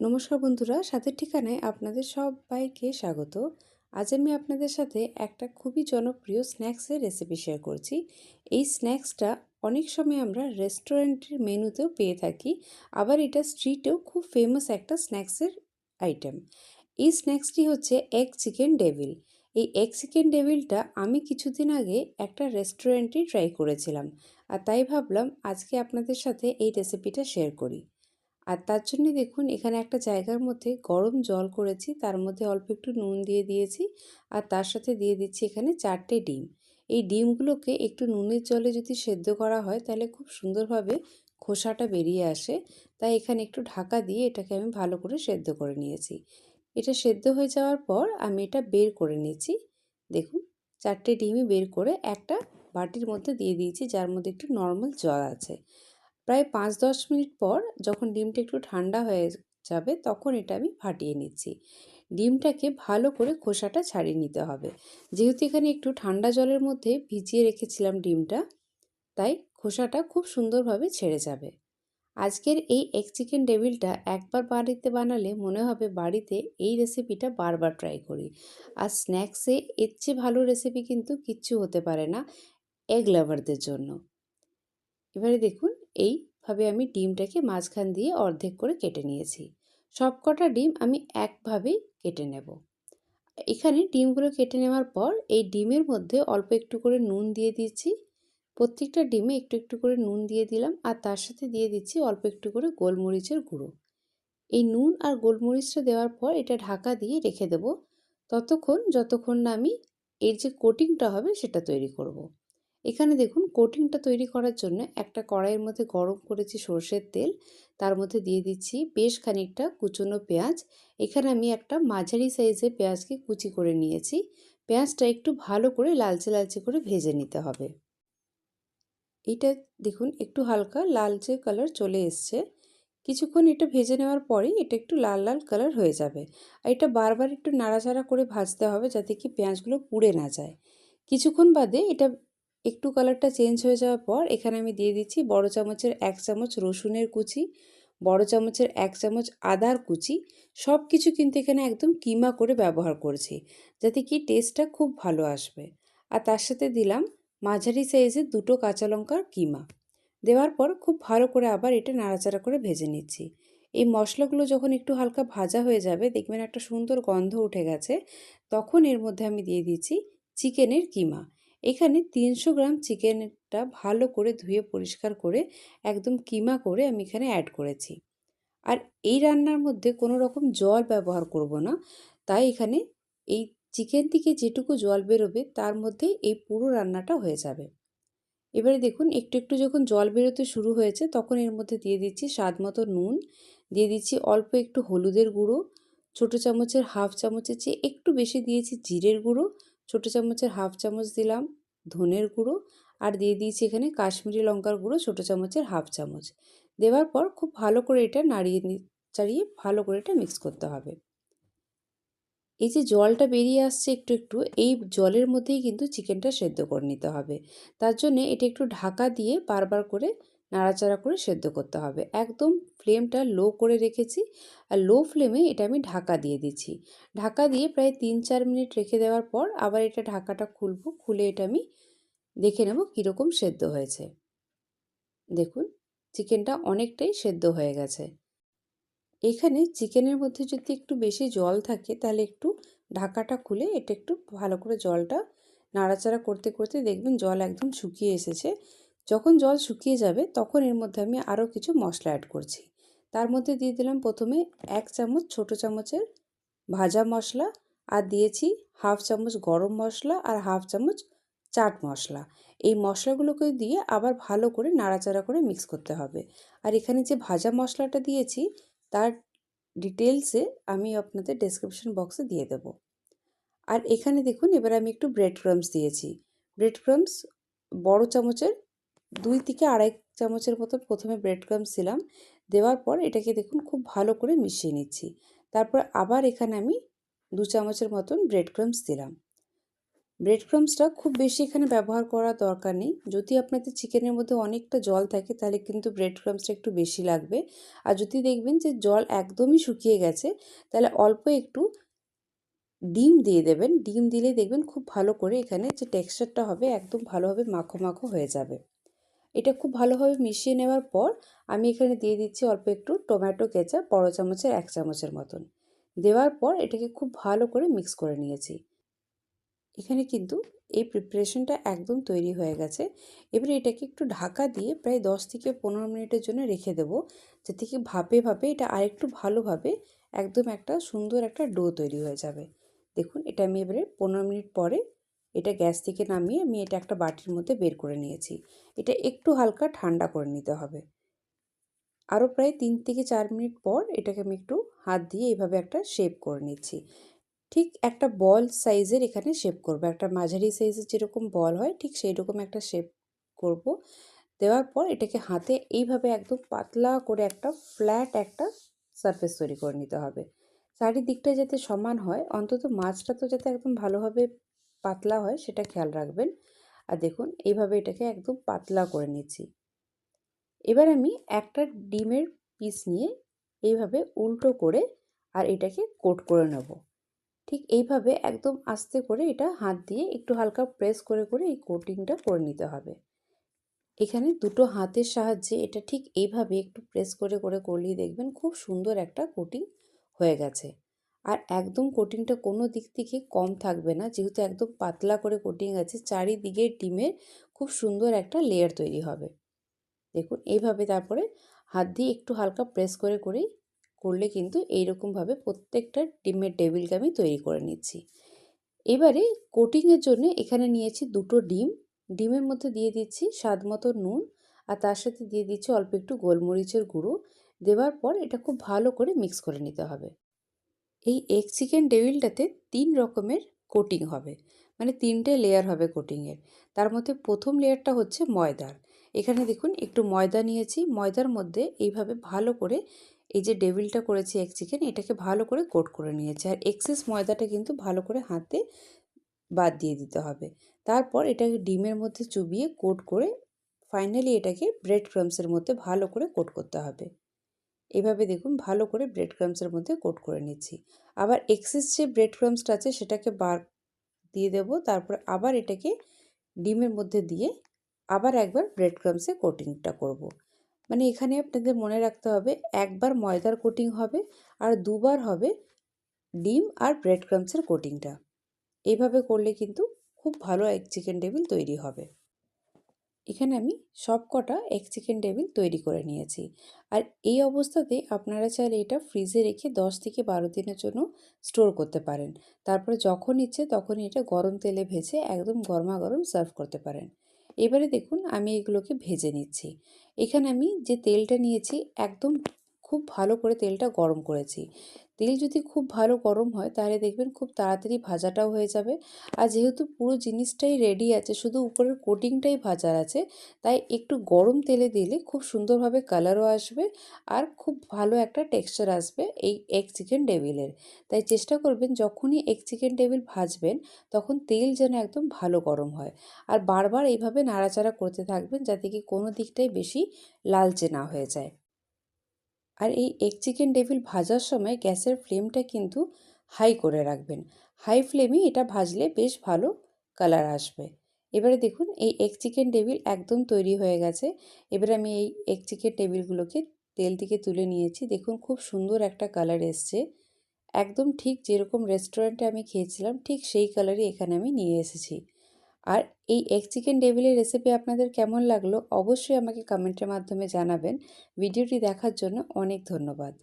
নমস্কার বন্ধুরা, সাথের ঠিকানায় আপনাদের সবাইকে স্বাগত। আজ আমি আপনাদের সাথে একটা খুবই জনপ্রিয় স্ন্যাক্সের রেসিপি শেয়ার করছি। এই স্ন্যাক্সটা অনেক সময় আমরা রেস্টুরেন্টের মেনুতেও পেয়ে থাকি, আবার এটা স্ট্রিটেও খুব ফেমাস একটা স্ন্যাক্সের আইটেম এই স্ন্যাক্সটি হচ্ছে এগ চিকেন ডেভিল এই এগ চিকেন ডেভিলটা আমি কিছুদিন আগে একটা রেস্টুরেন্টে ট্রাই করেছিলাম, আর তাই ভাবলাম আজকে আপনাদের সাথে এই রেসিপিটা শেয়ার করি। আর তার জন্যে দেখুন, এখানে একটা জায়গার মধ্যে গরম জল করেছি, তার মধ্যে অল্প একটু নুন দিয়ে দিয়েছি আর তার সাথে দিয়ে দিচ্ছি এখানে চারটে ডিম। এই ডিমগুলোকে একটু নুনের জলে যদি সেদ্ধ করা হয়, তাহলে খুব সুন্দরভাবে খোসাটা বেরিয়ে আসে। তাই এখানে একটু ঢাকা দিয়ে এটাকে আমি ভালো করে সেদ্ধ করে নিয়েছি। এটা সেদ্ধ হয়ে যাওয়ার পর আমি এটা বের করে নিয়েছি। দেখুন, চারটে ডিমই বের করে একটা বাটির মধ্যে দিয়ে দিয়েছি, যার মধ্যে একটু নর্মাল জল আছে। প্রায় পাঁচ দশ মিনিট পর যখন ডিমটা একটু ঠান্ডা হয়ে যাবে তখন এটা আমি ফাটিয়ে নিচ্ছি। ডিমটাকে ভালো করে খোসাটা ছাড়িয়ে নিতে হবে। যেহেতু এখানে একটু ঠান্ডা জলের মধ্যে ভিজিয়ে রেখেছিলাম ডিমটা, তাই খোসাটা খুব সুন্দরভাবে ছেড়ে যাবে। আজকের এই এক চিকেন ডেভিলটা একবার বাড়িতে বানালে মনে হবে বাড়িতে এই রেসিপিটা বারবার ট্রাই করি। আর স্ন্যাক্সে এর চেয়ে ভালো রেসিপি কিন্তু কিচ্ছু হতে পারে না এগ লাভারদের জন্য। এবারে দেখুন এইভাবে আমি ডিমটাকে মাঝখান দিয়ে অর্ধেক করে কেটে নিয়েছি। সব কটা ডিম আমি একভাবেই কেটে নেব। এখানে ডিমগুলো কেটে নেওয়ার পর এই ডিমের মধ্যে অল্প একটু করে নুন দিয়ে দিচ্ছি। প্রত্যেকটা ডিমে একটু একটু করে নুন দিয়ে দিলাম আর তার সাথে দিয়ে দিচ্ছি অল্প একটু করে গোলমরিচের গুঁড়ো। এই নুন আর গোলমরিচটা দেওয়ার পর এটা ঢাকা দিয়ে রেখে দেব। ততক্ষণ যতক্ষণ না আমি এর যে কোটিংটা হবে সেটা তৈরি করব। এখানে দেখুন কোটিংটা তৈরি করার জন্য একটা কড়াইয়ের মধ্যে গরম করেছি সর্ষের তেল। তার মধ্যে দিয়ে দিচ্ছি বেশ খানিকটা কুচনো পেঁয়াজ। এখানে আমি একটা মাঝারি সাইজের পেঁয়াজকে কুচি করে নিয়েছি। পেঁয়াজটা একটু ভালো করে লালচে লালচে করে ভেজে নিতে হবে। এটা দেখুন, একটু হালকা লালচে কালার চলে এসছে। কিছুক্ষণ এটা ভেজে নেওয়ার পরেই এটা একটু লাল লাল কালার হয়ে যাবে। আর এটা বারবার একটু নাড়াচাড়া করে ভাজতে হবে যাতে কি পেঁয়াজগুলো পুড়ে না যায়। কিছুক্ষণ বাদে এটা একটু কালারটা চেঞ্জ হয়ে যাওয়ার পর এখানে আমি দিয়ে দিচ্ছি বড় চামচের এক চামচ রসুনের কুচি, বড় চামচের এক চামচ আদার কুচি সব কিছু কিন্তু এখানে একদম কিমা করে ব্যবহার করছি যাতে কি টেস্টটা খুব ভালো আসবে। আর তার সাথে দিলাম মাঝারি সাইজের দুটো কাঁচা লঙ্কার কিমা। দেওয়ার পর খুব ভালো করে আবার এটা নাড়াচাড়া করে ভেজে নিচ্ছি। এই মশলাগুলো যখন একটু হালকা ভাজা হয়ে যাবে, দেখবেন একটা সুন্দর গন্ধ উঠে গেছে, তখন এর মধ্যে আমি দিয়ে দিচ্ছি চিকেনের কিমা। এখানে তিনশো গ্রাম চিকেনটা ভালো করে ধুয়ে পরিষ্কার করে একদম কিমা করে আমি এখানে অ্যাড করেছি। আর এই রান্নার মধ্যে কোনো রকম জল ব্যবহার করব না, তাই এখানে এই চিকেন থেকে যেটুকু জল বেরোবে তার মধ্যে এই পুরো রান্নাটা হয়ে যাবে। এবারে দেখুন, একটু একটু যখন জল বেরোতে শুরু হয়েছে তখন এর মধ্যে দিয়ে দিচ্ছি স্বাদ মতো নুন, দিয়ে দিচ্ছি অল্প একটু হলুদের গুঁড়ো, ছোটো চামচের হাফ চামচের চেয়ে একটু বেশি দিয়েছি জিরের গুঁড়ো ছোটো চামচের হাফ চামচ দিলাম ধনের গুঁড়ো আর দিয়ে দিয়েছি এখানে কাশ্মীরি লঙ্কার গুঁড়ো ছোটো চামচের হাফ চামচ। দেওয়ার পর খুব ভালো করে এটা নাড়িয়ে চাড়িয়ে ভালো করে এটা মিক্স করতে হবে। এই যে জলটা বেরিয়ে আসছে একটু একটু, এই জলের মধ্যেই কিন্তু চিকেনটা সেদ্ধ করে নিতে হবে। তার জন্যে এটা একটু ঢাকা দিয়ে বারবার করে নাড়াচাড়া করে সেদ্ধ করতে হবে। একদম ফ্লেমটা লো করে রেখেছি আর লো ফ্লেমে এটা আমি ঢাকা দিয়ে দিচ্ছি। ঢাকা দিয়ে প্রায় তিন চার মিনিট রেখে দেওয়ার পর আবার এটা ঢাকাটা খুলবো, খুলে এটা আমি দেখে নেব কীরকম সেদ্ধ হয়েছে। দেখুন, চিকেনটা অনেকটাই সেদ্ধ হয়ে গেছে। এখানে চিকেনের মধ্যে যদি একটু বেশি জল থাকে তাহলে একটু ঢাকাটা খুলে এটা একটু ভালো করে জলটা নাড়াচাড়া করতে করতে দেখবেন জল একদম শুকিয়ে এসেছে। যখন জল শুকিয়ে যাবে তখন এর মধ্যে আমি আরও কিছু মশলা অ্যাড করছি। তার মধ্যে দিয়ে দিলাম প্রথমে এক চামচ ছোট চামচের ভাজা মশলা আর দিয়েছি হাফ চামচ গরম মশলা আর হাফ চামচ চাট মশলা। এই মশলাগুলোকে দিয়ে আবার ভালো করে নাড়াচাড়া করে মিক্স করতে হবে। আর এখানে যে ভাজা মশলাটা দিয়েছি তার ডিটেলসে আমি আপনাদের ডেসক্রিপশন বক্সে দিয়ে দেব। আর এখানে দেখুন এবার আমি একটু ব্রেড ক্রামস দিয়েছি। ব্রেড ক্রামস বড় চামচের দুই থেকে আড়াই চামচের মতো প্রথমে ব্রেড ক্রামস দিলাম দেওয়ার পর এটাকে দেখুন খুব ভালো করে মিশিয়ে নিচ্ছি। তারপর আবার এখানে আমি দু চামচের মতন ব্রেড ক্রামস দিলাম। ব্রেড ক্রামসটা খুব বেশি এখানে ব্যবহার করার দরকার নেই। যদি আপনাদের চিকেনের মধ্যে অনেকটা জল থাকে, তাহলে কিন্তু ব্রেড ক্রামসটা একটু বেশি লাগবে। আর যদি দেখবেন যে জল একদমই শুকিয়ে গেছে, তাহলে অল্প একটু ডিম দিয়ে দেবেন। ডিম দিলে দেখবেন খুব ভালো করে এখানে যে টেক্সচারটা হবে, একদম ভালোভাবে মাখো মাখো হয়ে যাবে। এটা খুব ভালোভাবে মিশিয়ে নেওয়ার পর আমি এখানে দিয়ে দিচ্ছি অল্প একটু টমেটো, কেচাপ, বড় চামচের এক চামচের মতন। দেওয়ার পর এটাকে খুব ভালো করে মিক্স করে নিয়েছি। এখানে কিন্তু এই প্রিপারেশনটা একদম তৈরি হয়ে গেছে। এবারে এটাকে একটু ঢাকা দিয়ে প্রায় দশ থেকে পনেরো মিনিটের জন্য রেখে দেবো, যাতে কি ভাপে ভাপে এটা আরেকটু ভালোভাবে একদম একটা সুন্দর একটা ডো তৈরি হয়ে যাবে। দেখুন, এটা আমি এবারে পনেরো মিনিট পরে এটা গ্যাস থেকে নামিয়ে আমি এটা একটা বাটির মধ্যে বের করে নিয়েছি। এটা একটু হালকা ঠান্ডা করে নিতে হবে। আরও প্রায় তিন থেকে চার মিনিট পর এটাকে আমি একটু হাত দিয়ে এইভাবে একটা শেপ করে নিচ্ছি। ঠিক একটা বল সাইজের এখানে শেপ করব। একটা মাঝারি সাইজের যেরকম বল হয়, ঠিক সেই রকম একটা শেপ করব। দেওয়ার পর এটাকে হাতে এইভাবে একদম পাতলা করে একটা ফ্ল্যাট একটা সারফেস তৈরি করে নিতে হবে। চারিদিকটা যাতে সমান হয়, অন্তত মাছটা তো যাতে একদম ভালোভাবে পাতলা হয় সেটা খেয়াল রাখবেন। আর দেখুন, এইভাবে এটাকে একদম পাতলা করে নিচ্ছি। এবার আমি একটা ডিমের পিস নিয়ে এইভাবে উল্টো করে আর এটাকে কোট করে নেব। ঠিক এইভাবে একদম আস্তে করে এটা হাত দিয়ে একটু হালকা প্রেস করে করে এই কোটিংটা করে নিতে হবে। এখানে দুটো হাতের সাহায্যে এটা ঠিক এইভাবে একটু প্রেস করে করে করলেই দেখবেন খুব সুন্দর একটা কোটিং হয়ে গেছে। আর একদম কোটিংটা কোনো দিক থেকে কম থাকবে না। যেহেতু একদম পাতলা করে কোটিং আছে, চারিদিকে ডিমের খুব সুন্দর একটা লেয়ার তৈরি হবে। দেখুন, এইভাবে তারপরে হাত দিয়ে একটু হালকা প্রেস করে, করেই করলে কিন্তু এইরকমভাবে প্রত্যেকটা ডিমের টেবিলকে আমি তৈরি করে নিচ্ছি। এবারে কোটিংয়ের জন্য এখানে নিয়েছি দুটো ডিম। ডিমের মধ্যে দিয়ে দিচ্ছি স্বাদ মতো নুন আর তার সাথে দিয়ে দিচ্ছি অল্প একটু গোলমরিচের গুঁড়ো। দেওয়ার পর এটা খুব ভালো করে মিক্স করে নিতে হবে। এই এগ চিকেন টেবিলটাতে তিন রকমের কোটিং হবে। মানে তিনটে লেয়ার হবে কোটিংয়ের তার মধ্যে প্রথম লেয়ারটা হচ্ছে ময়দার। এখানে দেখুন, একটু ময়দা নিয়েছি। ময়দার মধ্যে এইভাবে ভালো করে এই যে ডেভিলটা করেছি এক চিকেন এটাকে ভালো করে কোট করে নিয়েছি। আর এক্সেস ময়দাটা কিন্তু ভালো করে হাতে বাদ দিয়ে দিতে হবে। তারপর এটাকে ডিমের মধ্যে চুবিয়ে কোট করে ফাইনালি এটাকে ব্রেড ক্রামসের মধ্যে ভালো করে কোট করতে হবে। এভাবে দেখুন ভালো করে ব্রেড ক্রামসের মধ্যে কোট করে নিচ্ছি। আবার এক্সেস যে ব্রেড ক্রামসটা আছে সেটাকে বার দিয়ে দেব, তারপর আবার এটাকে ডিমের মধ্যে দিয়ে আবার একবার ব্রেড ক্রামসে কোটিংটা করব। মানে এখানে আপনাদের মনে রাখতে হবে, একবার ময়দার কোটিং হবে আর দুবার হবে ডিম আর ব্রেড ক্রামসের কোটিংটা এইভাবে করলে কিন্তু খুব ভালো এক চিকেন টেবিল তৈরি হবে। এখানে আমি সব কটা এক চিকেন টেবিল তৈরি করে নিয়েছি। আর এই অবস্থাতে আপনারা চাইলে এটা ফ্রিজে রেখে দশ থেকে বারো দিনের জন্য স্টোর করতে পারেন। তারপরে যখন ইচ্ছে তখন এটা গরম তেলে ভেজে একদম গরমা গরম সার্ভ করতে পারেন। এবারে দেখুন আমি এগুলোকে ভেজে নিচ্ছি। এখানে আমি যে তেলটা নিয়েছি একদম খুব ভালো করে তেলটা গরম করেছি। তেল যদি খুব ভালো গরম হয়, তাহলে দেখবেন খুব তাড়াতাড়ি ভাজাটাও হয়ে যাবে। আর যেহেতু পুরো জিনিসটাই রেডি আছে, শুধু উপরের কোটিংটাই ভাজার আছে, তাই একটু গরম তেলে দিলে খুব সুন্দরভাবে কালারও আসবে আর খুব ভালো একটা টেক্সচার আসবে এই এগ চিকেন টেবিলের তাই চেষ্টা করবেন যখনই এগ চিকেন টেবিল ভাজবেন, তখন তেল যেন একদম ভালো গরম হয়। আর বারবার এইভাবে নাড়াচাড়া করতে থাকবেন, যাতে কি কোনো দিকটাই বেশি লালচে না হয়ে যায়। আর এই এগ চিকেন ডেভিল ভাজার সময় গ্যাসের ফ্লেমটা কিন্তু হাই করে রাখবেন। হাই ফ্লেমে এটা ভাজলে বেশ ভালো কালার আসবে। এবারে দেখুন, এই এগ চিকেন টেবিল একদম তৈরি হয়ে গেছে। এবারে আমি এই এগ চিকেন টেবিলগুলোকে তেল থেকে তুলে নিয়েছি। দেখুন, খুব সুন্দর একটা কালার এসছে। একদম ঠিক যেরকম রেস্টুরেন্টে আমি খেয়েছিলাম, ঠিক সেই কালারই এখানে আমি নিয়ে এসেছি। আর এই এগ চিকেন টেবিলের রেসিপি আপনাদের কেমন লাগল অবশ্যই আমাকে কমেন্টের মাধ্যমে জানাবেন। ভিডিওটি দেখার জন্য অনেক ধন্যবাদ।